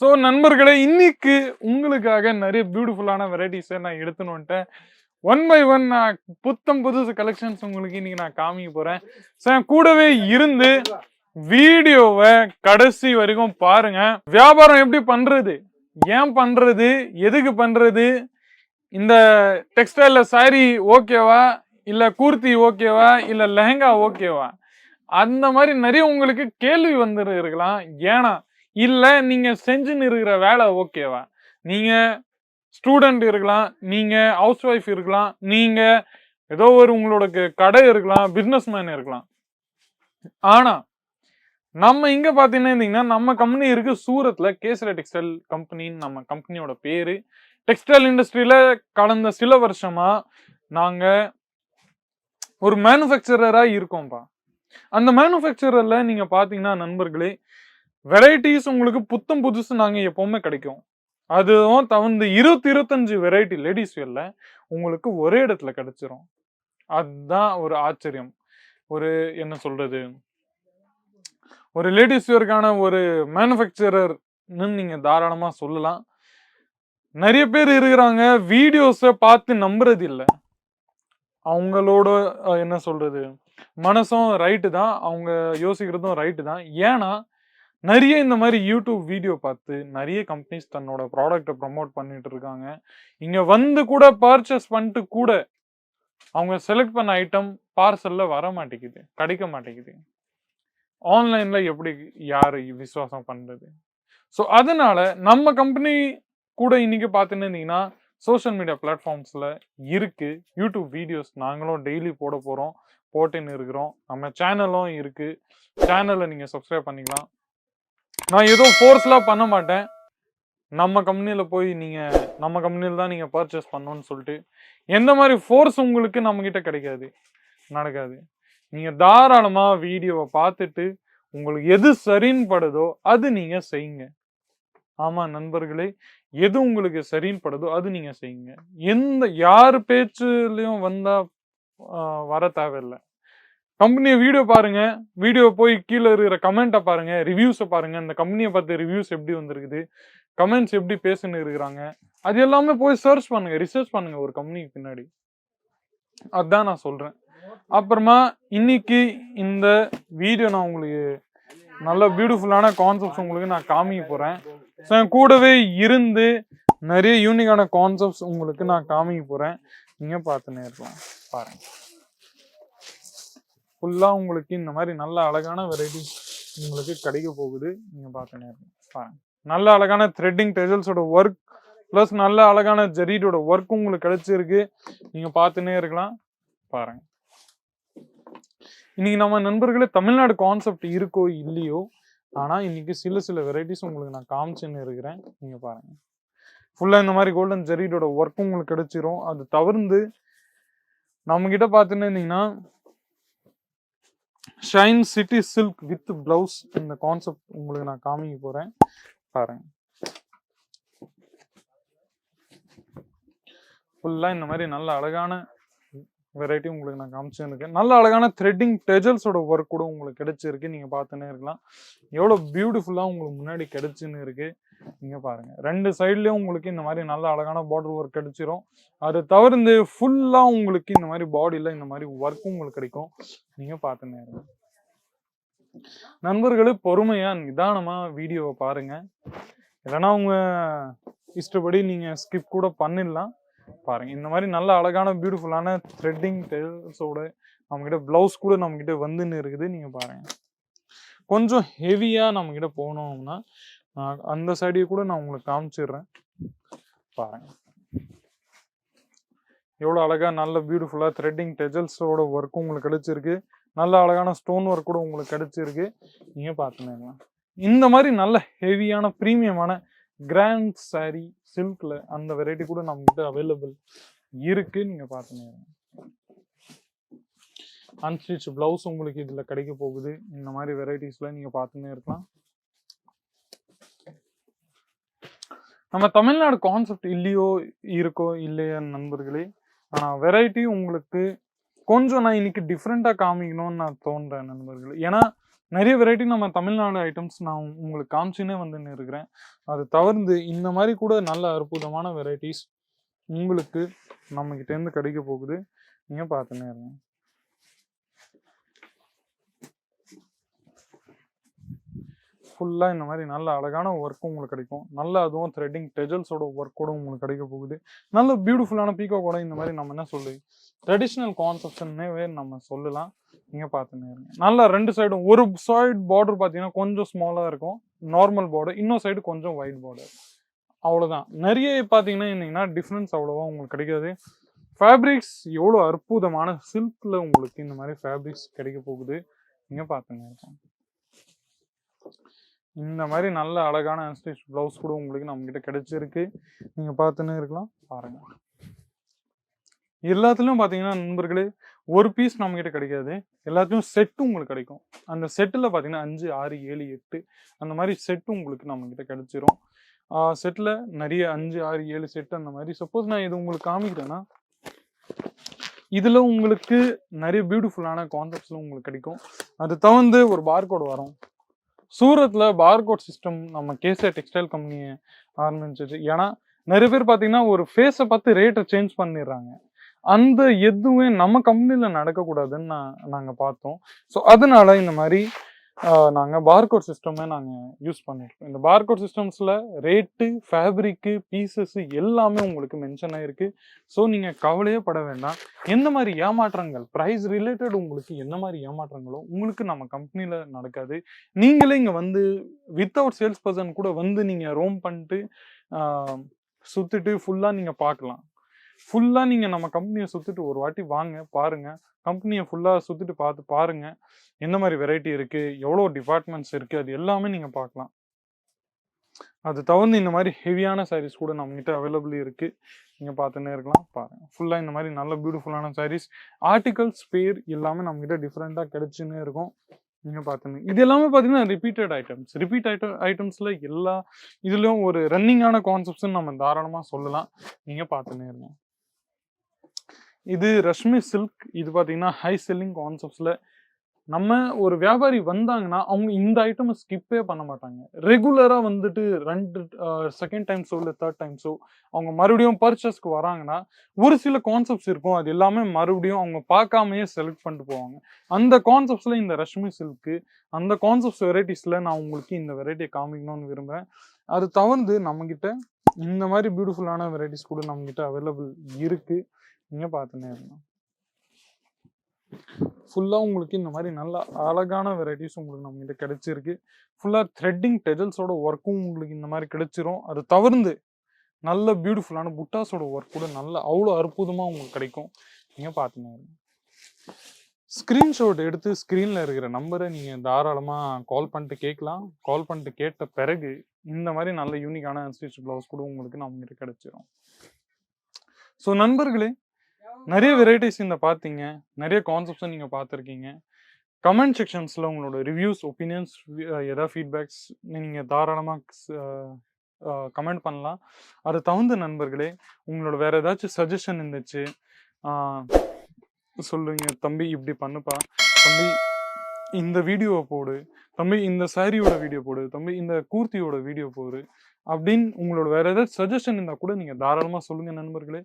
So நண்பர்களே இன்னைக்கு உங்களுக்காக நிறைய பியூட்டிஃபுல்லான வெரைட்டிஸை நான் எடுத்துன்னு வந்துட்டேன். ஒன் பை ஒன் நான் புத்தம் புதுசு கலெக்ஷன்ஸ் உங்களுக்கு இன்னைக்கு நான் காமிக்க போறேன். ஸோ என் கூடவே இருந்து வீடியோவை கடைசி வரைக்கும் பாருங்க. வியாபாரம் எப்படி பண்றது? ஏன் பண்றது? எதுக்கு பண்றது? இந்த டெக்ஸ்டைலில் சாரி ஓகேவா? இல்ல கூர்த்தி ஓகேவா? இல்ல லெஹங்கா ஓகேவா? அந்த மாதிரி நிறைய உங்களுக்கு கேள்வி வந்து இருக்கலாம் ஏன்னா இல்லை நீங்கள் செஞ்சுன்னு இருக்கிற வேலை ஓகேவா? நீங்கள் ஸ்டூடெண்ட் இருக்கலாம் நீங்கள் ஹவுஸ் ஒய்ஃப் இருக்கலாம் நீங்கள் ஏதோ ஒரு உங்களோட கடை இருக்கலாம் பிஸ்னஸ் மேன் இருக்கலாம். ஆனா நம்ம இங்கே பார்த்தீங்கன்னா இருந்தீங்கன்னா நம்ம கம்பெனி இருக்கு சூரத்தில் கேசரி டெக்ஸ்டைல் கம்பெனின்னு நம்ம கம்பெனியோட பேர். டெக்ஸ்டைல் இண்டஸ்ட்ரியில் கடந்த சில வருஷமா நாங்கள் ஒரு மேனுஃபேக்சரராக இருக்கோம்ப்பா அந்த மேனுஃபேக்சரில் நீங்கள் பார்த்தீங்கன்னா நண்பர்களே வெரைட்டிஸ் உங்களுக்கு புத்தம் புதுசு நாங்கள் எப்பவுமே கிடைக்கும். அதுவும் தகுந்த இருபத்தி இருபத்தஞ்சு வெரைட்டி லேடிஸ் வேர்ல உங்களுக்கு ஒரே இடத்துல கிடைச்சிரும். அதுதான் ஒரு ஆச்சரியம். ஒரு என்ன சொல்றது? ஒரு லேடிஸ் வேர்க்கான ஒரு மேனுஃபேக்சரர்னு நீங்கள் தாராளமாக சொல்லலாம். நிறைய பேர் இருக்கிறாங்க. வீடியோஸை பார்த்து நம்புறது இல்லை. அவங்களோட என்ன சொல்றது? மனசும் ரைட்டு தான். அவங்க யோசிக்கிறதும் ரைட்டு தான். ஏன்னா நிறைய இந்த மாதிரி யூடியூப் வீடியோ பார்த்து நிறைய கம்பெனிஸ் தன்னோட ப்ராடக்ட்டை ப்ரமோட் பண்ணிட்டு இருக்காங்க. இங்கே வந்து கூட பர்ச்சேஸ் பண்ணிட்டு கூட அவங்க செலக்ட் பண்ண ஐட்டம் பார்சலில் வர மாட்டேங்குது கிடைக்க மாட்டேங்குது. ஆன்லைனில் எப்படி யார் விசுவாசம் பண்ணுறது ஸோ அதனால நம்ம கம்பெனி கூட இன்னைக்கு பார்த்துன்னு இருந்தீங்கன்னா சோஷியல் மீடியா பிளாட்ஃபார்ம்ஸில் இருக்குது யூடியூப் வீடியோஸ் நாங்களும் டெய்லி போட போகிறோம் போட்டுன்னு இருக்கிறோம். நம்ம சேனலும் இருக்குது சேனலை நீங்கள் சப்ஸ்கிரைப் பண்ணிக்கலாம். நான் எதுவும் ஃபோர்ஸ்லாம் பண்ண மாட்டேன். நம்ம கம்பெனியில் போய் நீங்கள் நம்ம கம்பெனியில் தான் நீங்கள் பர்ச்சேஸ் பண்ணணும்னு சொல்லிட்டு எந்த மாதிரி ஃபோர்ஸ் உங்களுக்கு நம்மக்கிட்ட கிடைக்காது நடக்காது. நீங்கள் தாராளமாக வீடியோவை பார்த்துட்டு உங்களுக்கு எது சரின்னு படுதோ அது நீங்கள் செய்யுங்க. ஆமாம் நண்பர்களே எது உங்களுக்கு சரின்னு படுதோ அது நீங்கள் செய்யுங்க. எந்த யார் பேச்சுலேயும் வந்தால் வர தேவையில்லை. கம்பெனியை வீடியோ பாருங்க. வீடியோ போய் கீழே இருக்கிற கமெண்ட்டை பாருங்க. ரிவ்யூஸை பாருங்க. இந்த கம்பெனியை பார்த்து ரிவ்யூஸ் எப்படி வந்திருக்குது? கமெண்ட்ஸ் எப்படி பேசுன்னு இருக்கிறாங்க. அது எல்லாமே போய் சர்ச் பண்ணுங்க. ரிசர்ச் பண்ணுங்க ஒரு கம்பெனிக்கு பின்னாடி. அதுதான் நான் சொல்றேன். அப்புறமா இன்னைக்கு இந்த வீடியோ நான் உங்களுக்கு நல்ல பியூட்டிஃபுல்லான கான்செப்ட்ஸ் உங்களுக்கு நான் காமிக்க போறேன். ஸோ என் கூடவே இருந்து நிறைய யூனிக்கான கான்செப்ட்ஸ் உங்களுக்கு நான் காமிக்க போறேன். நீங்க பார்த்துன்னே இருக்கலாம் பாருங்க. ஃபுல்லாக உங்களுக்கு இந்த மாதிரி நல்ல அழகான வெரைட்டி உங்களுக்கு கிடைக்க போகுது. நீங்கள் பார்த்துனே இருங்க பாருங்க. நல்ல அழகான த்ரெட்டிங் டெசல்ஸோட ஒர்க் ப்ளஸ் நல்ல அழகான ஜெரீடோட ஒர்க் உங்களுக்கு கிடைச்சிருக்கு. நீங்கள் பார்த்துனே இருக்கலாம். பாருங்க. இன்னைக்கு நம்ம நண்பர்களே தமிழ்நாடு கான்செப்ட் இருக்கோ இல்லையோ ஆனால் இன்னைக்கு சில சில வெரைட்டிஸ் உங்களுக்கு நான் காமிச்சுன்னு இருக்கிறேன். நீங்கள் பாருங்க. ஃபுல்லாக இந்த மாதிரி கோல்டன் ஜெரீடோட ஒர்க்கும் உங்களுக்கு கிடைச்சிரும். அது தவிர்த்து நம்ம கிட்ட பார்த்துன்னு இருந்தீங்கன்னா shine city silk with blouse இந்த கான்செப்ட் உங்களுக்கு நான் காமிக்க போறேன். பாருங்க. ஃபுல்லாக இந்த மாதிரி நல்ல அழகான வெரைட்டி உங்களுக்கு நான் காமிச்சிருக்கேன் நல்ல அழகான த்ரெட்டிங் டெஜல்ஸோட ஒர்க் கூட உங்களுக்கு கிடைச்சிருக்கு. நீங்கள் பார்த்துன்னே இருக்கலாம். எவ்வளோ பியூட்டிஃபுல்லாக உங்களுக்கு முன்னாடி கிடைச்சின்னு இருக்கு. நீங்கள் பாருங்கள் ரெண்டு சைட்லேயும் உங்களுக்கு இந்த மாதிரி நல்ல அழகான பார்டர் ஒர்க் கிடைச்சிரும். அது தவிர்த்து ஃபுல்லாக உங்களுக்கு இந்த மாதிரி பாடியில் இந்த மாதிரி ஒர்க்கும் உங்களுக்கு கிடைக்கும். நீங்கள் பார்த்துன்னே இருங்க. நண்பர்களே பொறுமையா நிதானமா வீடியோவை பாருங்க. இல்லைன்னா உங்க இஷ்டப்படி நீங்க ஸ்கிப் கூட பண்ணிடலாம். பாருங்க. இந்த மாதிரி நல்ல அழகான பியூட்டிஃபுல்லான த்ரெட்டிங் டெல்ஸோட நம்மகிட்ட பிளவுஸ் கூட நம்மகிட்ட வந்துன்னு இருக்குது. நீங்க பாருங்க. கொஞ்சம் ஹெவியா நம்மகிட்ட போனோம்னா நான் அந்த சைடையும் கூட நான் உங்களுக்கு காமிச்சிடுறேன். பாருங்க. எவ்வளோ அழகா நல்ல பியூட்டிஃபுல்லாக த்ரெட்டிங் டெஜல்ஸோட ஒர்க்கும் உங்களுக்கு கிடைச்சிருக்கு. நல்ல அழகான ஸ்டோன் ஒர்க் கூட உங்களுக்கு கிடைச்சிருக்கு. நீங்கள் பார்த்துனீங்களா இந்த மாதிரி நல்ல ஹெவியான ப்ரீமியமான கிராண்ட் சாரி சில்க்ல அந்த வெரைட்டி கூட நம்ம கிட்ட அவைலபிள் இருக்கு நீங்க பார்த்துனீங்க அன்ஸ்டிச் பிளவுஸ் உங்களுக்கு இதுல கிடைக்க போகுது. இந்த மாதிரி வெரைட்டிஸ்ல நீங்க பார்த்துன்னே இருக்கலாம் நம்ம தமிழ்நாடு கான்செப்ட் இல்லையோ இருக்கோ இல்லையா நண்பர்களே ஆனா வெரைட்டி உங்களுக்கு கொஞ்சம் நான் இன்னைக்கு டிஃப்ரெண்டா காமிக்கணும்னு நான் தோன்றேன் நண்பர்களே. ஏன்னா நிறைய வெரைட்டி நம்ம தமிழ்நாடு ஐட்டம்ஸ் நான் உங்களுக்கு காமிச்சுன்னே வந்துன்னு இருக்கிறேன் அது தவிர்த்து இந்த மாதிரி கூட நல்ல அற்புதமான வெரைட்டிஸ் உங்களுக்கு நம்ம கிட்ட கிடைக்க போகுது. நீங்கள் பார்த்துன்னே இருங்க. ஃபுல்லாக இந்த மாதிரி நல்ல அழகான ஒர்க்கும் உங்களுக்கு கிடைக்கும். நல்ல அதுவும் த்ரெட்டிங் டெஜல்ஸோட ஒர்க்கோடும் உங்களுக்கு கிடைக்க போகுது. நல்ல பியூட்டிஃபுல்லான பீக்கோ கூட இந்த மாதிரி நம்ம என்ன சொல்லு ட்ரெடிஷ்னல் கான்செப்ஷன்னே நம்ம சொல்லலாம். நீங்கள் பார்த்துன்னு இருங்க நல்லா ரெண்டு சைடும் ஒரு சைடு பார்டர் பார்த்தீங்கன்னா கொஞ்சம் ஸ்மாலாக இருக்கும். நார்மல் பார்டர் இன்னொரு சைடு கொஞ்சம் ஒயிட் பார்டர் அவ்வளோதான் நிறைய பார்த்தீங்கன்னா என்னங்கன்னா டிஃப்ரென்ஸ் அவ்வளோவா உங்களுக்கு கிடைக்காது. ஃபேப்ரிக்ஸ் எவ்வளோ அற்புதமான சில்கில் உங்களுக்கு இந்த மாதிரி ஃபேப்ரிக்ஸ் கிடைக்க போகுது. நீங்கள் பார்த்துங்க இருக்கோம் இந்த மாதிரி நல்ல அழகான அன்ஸ்டிச் ப்ளவுஸ் கூட உங்களுக்கு நம்மக்கிட்ட கிடைச்சிருக்கு. நீங்கள் பார்த்துன்னு இருக்கலாம் பாருங்கள் எல்லாத்துலேயும் பார்த்தீங்கன்னா நண்பர்களே ஒரு பீஸ் நம்ம கிட்ட கிடைக்காது. எல்லாத்துலயும் செட்டு உங்களுக்கு கிடைக்கும். அந்த செட்டில் பார்த்தீங்கன்னா அஞ்சு ஆறு ஏழு எட்டு அந்த மாதிரி செட்டு உங்களுக்கு நம்ம கிட்ட கிடைச்சிரும் செட்டில் நிறைய அஞ்சு ஆறு ஏழு செட்டு அந்த மாதிரி. சப்போஸ் நான் இது உங்களுக்கு காமிக்கிறேன்னா இதில் உங்களுக்கு நிறைய பியூட்டிஃபுல்லான கான்செப்ட்ஸ்ல உங்களுக்கு கிடைக்கும். அது தவிர்த்து ஒரு பார்கோட் வரும். சூரத்ல பார்கோட் சிஸ்டம் நம்ம கேசே டெக்ஸ்டைல் கம்பெனியை ஆரம்பிச்சிச்சு ஏன்னா நிறைய பேர் பார்த்தீங்கன்னா ஒரு ஃபேஸை பார்த்து ரேட்டை சேஞ்ச் பண்ணிடுறாங்க. அந்த எதுவுமே நம்ம கம்பெனியில் நடக்கக்கூடாதுன்னு நான் நாங்கள் பார்த்தோம். ஸோ அதனால இந்த மாதிரி நாங்கள் பார்கோட் சிஸ்டமே நாங்கள் யூஸ் பண்ணியிருக்கோம் இந்த பார்கோட் சிஸ்டம்ஸில் ரேட்டு ஃபேப்ரிக்கு பீசஸ் எல்லாமே உங்களுக்கு மென்ஷன் ஆயிருக்கு. ஸோ நீங்கள் கவலையே பட வேண்டாம். எந்த மாதிரி ஏமாற்றங்கள் ப்ரைஸ் ரிலேட்டட் உங்களுக்கு என்ன மாதிரி ஏமாற்றங்களோ உங்களுக்கு நம்ம கம்பெனியில் நடக்காது. நீங்களே இங்கே வந்து வித்தவுட் சேல்ஸ் பர்சன் கூட வந்து நீங்கள் ரோம் பண்ணிட்டு சுற்றிட்டு ஃபுல்லாக நீங்கள் பார்க்கலாம். ஃபுல்லாக நீங்கள் நம்ம கம்பெனியை சுற்றிட்டு ஒரு வாட்டி வாங்க பாருங்கள் கம்பெனியை ஃபுல்லாக சுற்றிட்டு பார்த்து பாருங்கள் என்ன மாதிரி வெரைட்டி இருக்குது எவ்வளோ டிபார்ட்மெண்ட்ஸ் இருக்குது அது எல்லாமே நீங்கள் பார்க்கலாம் அது தவிர்த்து இந்த மாதிரி ஹெவியான சாரீஸ் கூட நம்மகிட்ட அவைலபிள் இருக்குது நீங்கள் பார்த்துன்னே இருக்கலாம். பாருங்கள் ஃபுல்லாக இந்த மாதிரி நல்ல பியூட்டிஃபுல்லான சாரீஸ் ஆர்டிகல்ஸ் பேர் எல்லாமே நம்மகிட்ட டிஃப்ரெண்ட்டாக கிடைச்சுன்னே இருக்கும். நீங்கள் பார்த்துங்க இது எல்லாமே பார்த்தீங்கன்னா ரிப்பீட்டட் ஐட்டம்ஸ் ரிப்பீட் ஐட்டம் ஐட்டம்ஸில் எல்லா இதுலேயும் ஒரு ரன்னிங்கான கான்செப்ட்ஸ்னு நம்ம தாராளமாக சொல்லலாம். நீங்கள் பார்த்துன்னே இருங்க. இது ரஷ்மி சில்க் இது பார்த்தீங்கன்னா ஹை செல்லிங் கான்செப்ட்ஸில் நம்ம ஒரு வியாபாரி வந்தாங்கன்னா அவங்க இந்த ஐட்டமை ஸ்கிப்பே பண்ண மாட்டாங்க. ரெகுலராக வந்துட்டு ரெண்டு செகண்ட் டைம்ஸோ இல்லை தேர்ட் டைம்ஸோ அவங்க மறுபடியும் பர்ச்சேஸ்க்கு வராங்கன்னா ஒரு சில கான்செப்ட்ஸ் இருக்கும். அது எல்லாமே மறுபடியும் அவங்க பார்க்காமையே செலக்ட் பண்ணிட்டு போவாங்க. அந்த கான்செப்ட்ஸில் இந்த ரஷ்மி சில்க்கு அந்த கான்செப்ட்ஸ் வெரைட்டிஸில் நான் உங்களுக்கு இந்த வெரைட்டியை காமிக்கணும்னு விரும்புகிறேன் அது தவிர்த்து நம்மக்கிட்ட இந்த மாதிரி பியூட்டிஃபுல்லான வெரைட்டிஸ் கூட நம்மக்கிட்ட அவைலபிள் இருக்குது நீங்கள் பார்த்துன்னே இருக்கலாம் ஃபுல்லாக உங்களுக்கு இந்த மாதிரி நல்ல அழகான வெரைட்டிஸ் உங்களுக்கு நம்மகிட்ட கிடைச்சிருக்கு. ஃபுல்லாக த்ரெட்டிங் டெஜல்ஸோட ஒர்க்கும் உங்களுக்கு இந்த மாதிரி கிடைச்சிரும். அது தவிர்த்து நல்ல பியூட்டிஃபுல்லான புட்டாஸோட ஒர்க் கூட நல்ல அவ்வளோ அற்புதமாக உங்களுக்கு கிடைக்கும். நீங்கள் பார்த்துங்க ஸ்க்ரீன்ஷாட் எடுத்து ஸ்க்ரீனில் இருக்கிற நம்பரை நீங்கள் தாராளமாக கால் பண்ணிட்டு கேட்கலாம். கால் பண்ணிட்டு கேட்ட பிறகு இந்த மாதிரி நல்ல யூனிக்கான ஸ்டிச் ப்ளவுஸ் கூட உங்களுக்கு நம்மகிட்ட கிடைச்சிரும். ஸோ நண்பர்களே நிறைய வெரைட்டிஸ் இந்த பார்த்தீங்க. நிறைய கான்செப்ட்ஸும் நீங்கள் பார்த்துருக்கீங்க. கமெண்ட் செக்ஷன்ஸில் உங்களோட ரிவ்யூஸ் ஒப்பீனியன்ஸ் எதாவது ஃபீட்பேக்ஸ் நீங்கள் தாராளமாக கமெண்ட் பண்ணலாம். அது தகுந்த நண்பர்களே உங்களோட வேறு ஏதாச்சும் சஜஷன் இருந்துச்சு சொல்லுங்க. தம்பி இப்படி பண்ணுப்பா. தம்பி இந்த வீடியோவை போடு. தம்பி இந்த சாரியோட வீடியோ போடு. தம்பி இந்த கூர்த்தியோட வீடியோ போடு. அப்படின்னு உங்களோட வேற ஏதாவது சஜஷன் இருந்தால் கூட நீங்கள் தாராளமாக சொல்லுங்க நண்பர்களே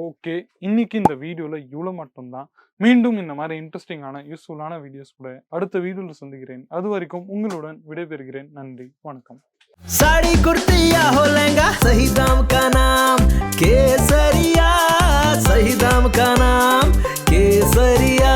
ஓகே இன்னைக்கு இந்த வீடியோவில் இவ்வளோ மட்டும்தான் மீண்டும் இந்த மாதிரி இன்ட்ரெஸ்டிங்கான யூஸ்ஃபுல்லான வீடியோஸ் கூட அடுத்த வீடியோவில் சந்திக்கிறேன் அது வரைக்கும் உங்களுடன் விடைபெறுகிறேன் நன்றி வணக்கம் साड़ी कुर्ती या हो लहंगा सही दाम का नाम केसरिया सही दाम का नाम केसरिया